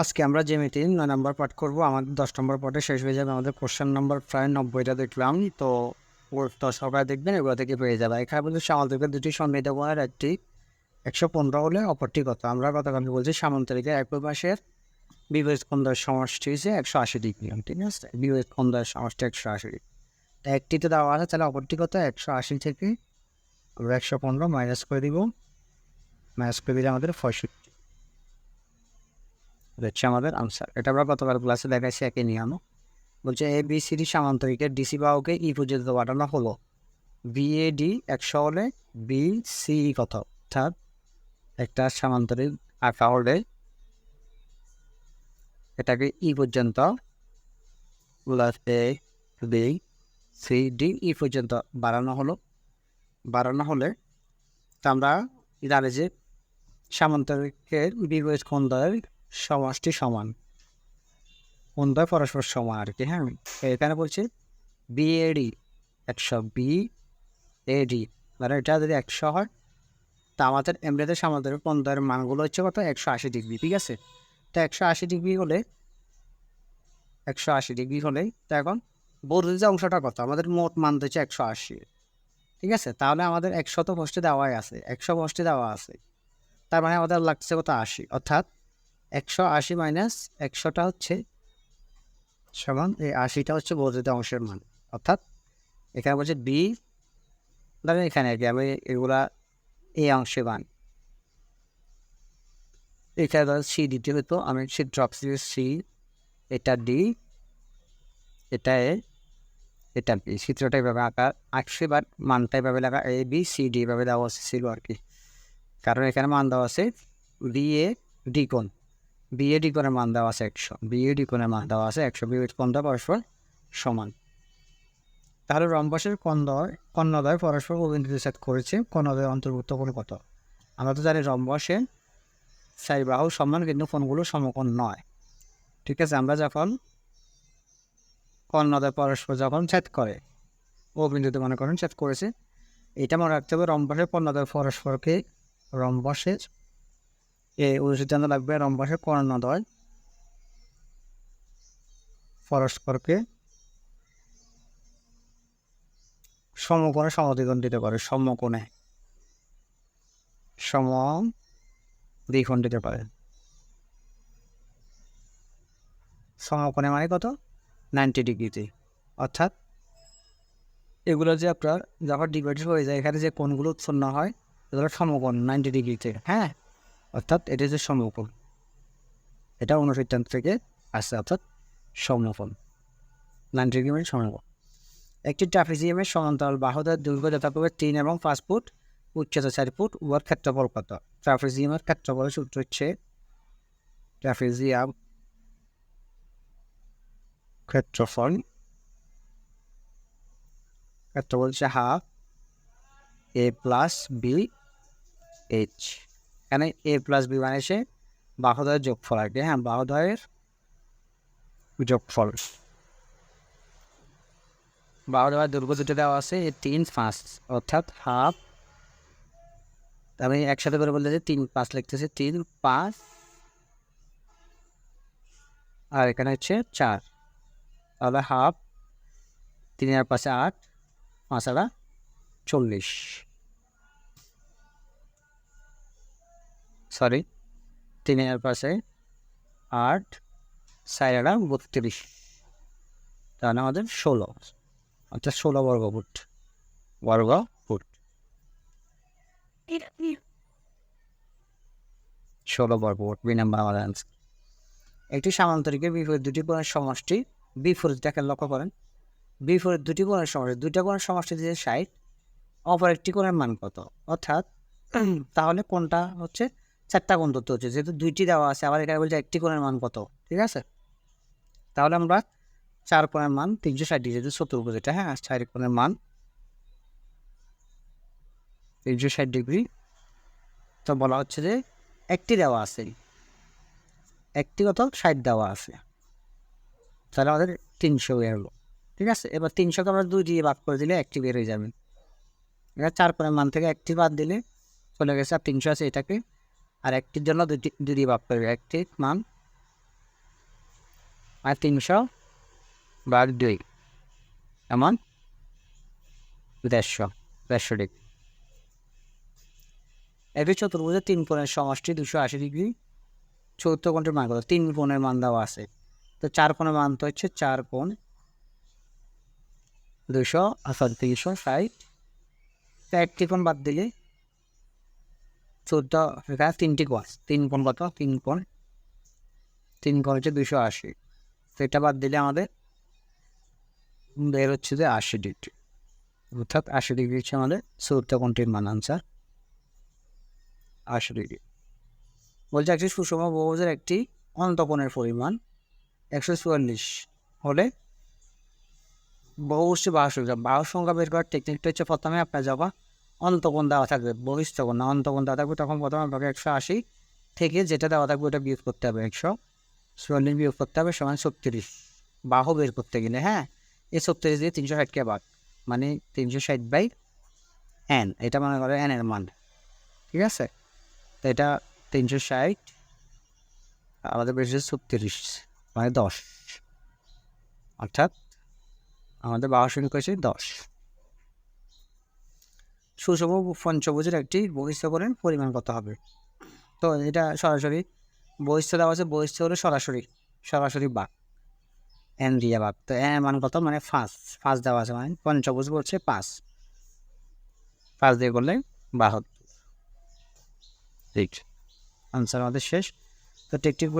আজকে আমরা জ্যামিতি নয় নম্বর পাঠ করব। আমাদের দশ নম্বর পাঠে শেষ হয়ে যাবে। আমাদের কোশ্চেন নম্বর প্রায় নব্বইটা দেখলাম। তো তো সবাই দেখবেন, এগুলো থেকে পেয়ে যাবে। এখানে বলছে সামান্তরিকের দুটি সমৃদ্ধ কোণের একটি একশো পনেরো হলে অপরটি কত? আমরা গতকাল বলছি সামান্তরিকের এক পাশের বিপরীত কোণের সমষ্টি হচ্ছে একশো আশি ডিগ্রি, ঠিক আছে? বিপরীত কোণের সমষ্টি একশো আশি ডিগ্রি। একটিতে দেওয়া আছে, তাহলে অপরটি কত? একশো আশি থেকে আমরা একশো পনেরো মাইনাস করে দিব। মাইনাস করে দিলে আমাদের পঁয়ষট্টি। হচ্ছে আমাদের আনসার এটা আমরা গতকাল ক্লাসে দেখাইছি একই নিয়ম বলছে এ বি সি ডি সামান্তরিকের ডিসি বাহুকে ই পর্যন্ত পাঠানো হলো। বি এ ডি একশো হলে বি সি কত? অর্থাৎ একটা সামান্তরিক আঁকা হলে এটাকে ই পর্যন্ত plus A B C D E পর্যন্ত বাড়ানো হলো। বাড়ানো হলে তা আমরা জানি যে সামান্তরিকের বিপরীত খন্ডের সমষ্টি সমান। খন্ডয় পরস্পর সমান আর কি হ্যাঁ? এখানে বলছে বিএডি একশো বি এডি মানে এটা যদি একশো হয়, তা আমাদের এমনিতে সামান্তরিক খন্ডের মানগুলো হচ্ছে কত? একশো আশি ডিগ্রি, ঠিক আছে? তা একশো আশি ডিগ্রি হলে, একশো আশি ডিগ্রি হলে, তা এখন বর্ধিত যে অংশটা কত? আমাদের মোট মান হচ্ছে একশো আশি। ঠিক আছে? তাহলে আমাদের একশো তো পোস্টে দেওয়াই আছে, একশো পোস্টে দেওয়া আছে। তার মানে আমাদের লাগছে কত আশি, অর্থাৎ একশো আশি মাইনাস একশোটা হচ্ছে সমান, এই আশিটা হচ্ছে বর্ধিত অংশের মান। অর্থাৎ এখানে বলছে বি ধরেন এখানে আর কি আমি এগুলা এই অংশে মান এখানে ধর সি দিতে হতো আমি সি ড্রপ সি এটা ডি এটা এ এটা বি চিত্রটা এভাবে আঁকা, আঁকছে বাট মানটা এভাবে লাগা এ বি সি ডি এভাবে দেওয়া আছে, ছিল আর কি। কারণ এখানে মান দেওয়া আছে বি এ ডি কোণ। বি এ ডি কোণের মান দেওয়া আছে একশো। বি এ ডি কোণের মান দেওয়া আছে একশো। বিপরীত কোণটা পরস্পর সমান। তাহলে রম্বসের কন্দয় কর্ণদয় পরস্পর অভিনৃত সেট করেছে? কর্ণদয় অন্তর্ভুক্ত কোণ কত? আমরা তো জানি রম্বসে সাই বাহু সমান, কিন্তু কোণগুলো সমকোণ নয়। ঠিক আছে, আমরা যখন কর্ণদয় পরস্পর যখন ছেদ করে ও মনে করেন ছেদ করেছে, এটা মনে রাখতে হবে রম্বসের কর্ণদয় পরস্পরকে রম্বসের এ অনুসিদ্ধান্ত লাগবে কর্ণদয় পরস্পরকে সমকোণে সমদ্বিখণ্ডিত করে সমকোণে সম দ্বিখণ্ডিত করে সমকোণে মানে কত? নাইনটি ডিগ্রিতে। অর্থাৎ এগুলো যে আপনার যখন ডিভাইড হয়ে যায়, এখানে যে কোণগুলো উৎপন্ন হয়, এগুলো সমকোণ, নাইনটি ডিগ্রিতে। হ্যাঁ? অর্থাৎ এটা যে সমকোণ, এটা অনুসিদ্ধান্ত থেকে আসছে অর্থাৎ সমকোণ, নাইনটি ডিগ্রি মানে সমকোণ। একটি ট্রাফিজিয়ামের সমান্তরাল বাহুদের দৈর্ঘ্য যথাক্রমে তিন এবং পাঁচ ফুট, উচ্চতা চার ফুট উহার ক্ষেত্রফল কত? ট্রাফিজিয়ামের ক্ষেত্রফলের সূত্র হচ্ছে ট্রাফিজিয়াম ক্ষেত্রফল ক্ষেত্রফল হচ্ছে half A plus B H. এখানে এ প্লাস বি মানে সে বাহুদয়ের যোগফল আর কি হ্যাঁ বাহুদয়ের যোগফল। বাহুদয়ের দৈর্ঘ্য দুটো দেওয়া আছে তিন পাঁচ, অর্থাৎ হাফ আমি একসাথে করে বলতেছি তিন পাঁচ লিখতেছি, তিন পাঁচ। আর এখানে হচ্ছে চার। তাহলে হাফ তিন আর পাশে আট, পাঁচ আড়া চল্লিশ। সরি তিন আর পাশে আট আড়া বত্রিশ। তাহলে আমাদের ষোলো। অর্থাৎ ষোলো বর্গ ফুট। বর্গ ফুট। ষোলো বর্গ ফুট, বি নাম্বার আমাদের আনসার একটি সামান্তরিকের বিপরীত দুটি কোণের সমষ্টি বিপরীতটাকে লক্ষ্য করেন। বিপরীত দুটি কোণের সমষ্টি, দুইটা কোণের সমষ্টি দিয়ে ষাট, অপর একটি কোণের মান কত? অর্থাৎ, তাহলে কোনটা হচ্ছে চারটা কোণ ধরতে হচ্ছে। যেহেতু দুইটি দেওয়া আছে, আবার এখানে বলছে একটি কোণের মান কত? ঠিক আছে? তাহলে আমরা চার কোণের মান তিনশো ষাট ডিগ্রি যেহেতু যেটা হ্যাঁ চার কোণের মান তিনশো ষাট ডিগ্রি। তো বলা হচ্ছে যে একটি দেওয়া আছে। একটি কত? ষাট দেওয়া আছে। তাহলে আমাদের তিনশো বের হলো। ঠিক আছে? এবার তিনশোকে আমরা দুই দিয়ে ভাগ করে দিলে একটি বের হয়ে যাবে। এবার চার কোণের মান থেকে একটি বাদ দিলে চলে গেছে আর তিনশো আছে এটাকে আর একটির জন্য দুটি দিয়ে ভাগ করবে। একটি মান মানে তিনশো ভাগ দুই এমন দেড়শো দেড়শো ডিগ্রি। একটি চতুর্ভুজের তিন কোণের সমষ্টি দুশো আশি ডিগ্রি, চতুর্থ কোণটির মান কত? তিন কোণের মান দেওয়া আছে। তো চার কোণের মান তো হচ্ছে চার কোণ দুশো, সরি, তিনশো ষাট। একটি কোণ বাদ দিলে চোদ্দ এখানে তিনটি কোণ তিন কোণ কত? তিন কোণ তিন কোণ হচ্ছে দুশো আশি। এটা বাদ দিলে আমাদের বের হচ্ছে যে আশি ডিগ্রি। অর্থাৎ আশি ডিগ্রি হচ্ছে আমাদের চতুর্থ কোণটির মান? আনসার আশি ডিগ্রি। বলছে একটি সুষম বহুভুজের একটি অন্তকোণের পরিমাণ একশো চুয়াল্লিশ হলে বহুবর্ষী বাহু সংখ্যা বাহু সংখ্যা বের করার টেকনিকটা হচ্ছে প্রথমে আপনার যখন অন্তকোণ দেওয়া থাকবে, বহিষ্ঠকোণ না অন্তকোণ দেওয়া থাকবে, তখন প্রথমে আপনাকে একশো আশি থেকে যেটা দেওয়া থাকবে ওটা বিয়োগ করতে হবে, একশো চুয়াল্লিশ বিয়োগ করতে হবে সমান ছত্রিশ, বাহু বের করতে গেলে হ্যাঁ? এই ছত্রিশ দিয়ে তিনশো ষাটকে বাদ মানে তিনশো ষাট বাই এন এটা মনে করে এন এর মান, ঠিক আছে? তো এটা তিনশো ষাট, আমাদের বেশি ছত্রিশ মানে দশ, অর্থাৎ আমাদের বারো শুরু করেছে দশ। সুষম পঞ্চভুজের একটি বহিষ্ঠ করেন পরিমাণ কত হবে? তো এটা সরাসরি বহিষ্ঠ দেওয়া আছে বহিষ্ঠ হলে সরাসরি সরাসরি বাঘ এন দিয়ে বাঘ তো এন মান কত? মানে পাঁচ পাঁচ দেওয়া আছে মানে পঞ্চভুজ বলছে পাঁচ। পাঁচ দিয়ে করলে ঠিক আনসার আমাদের শেষ। তো টেকটিক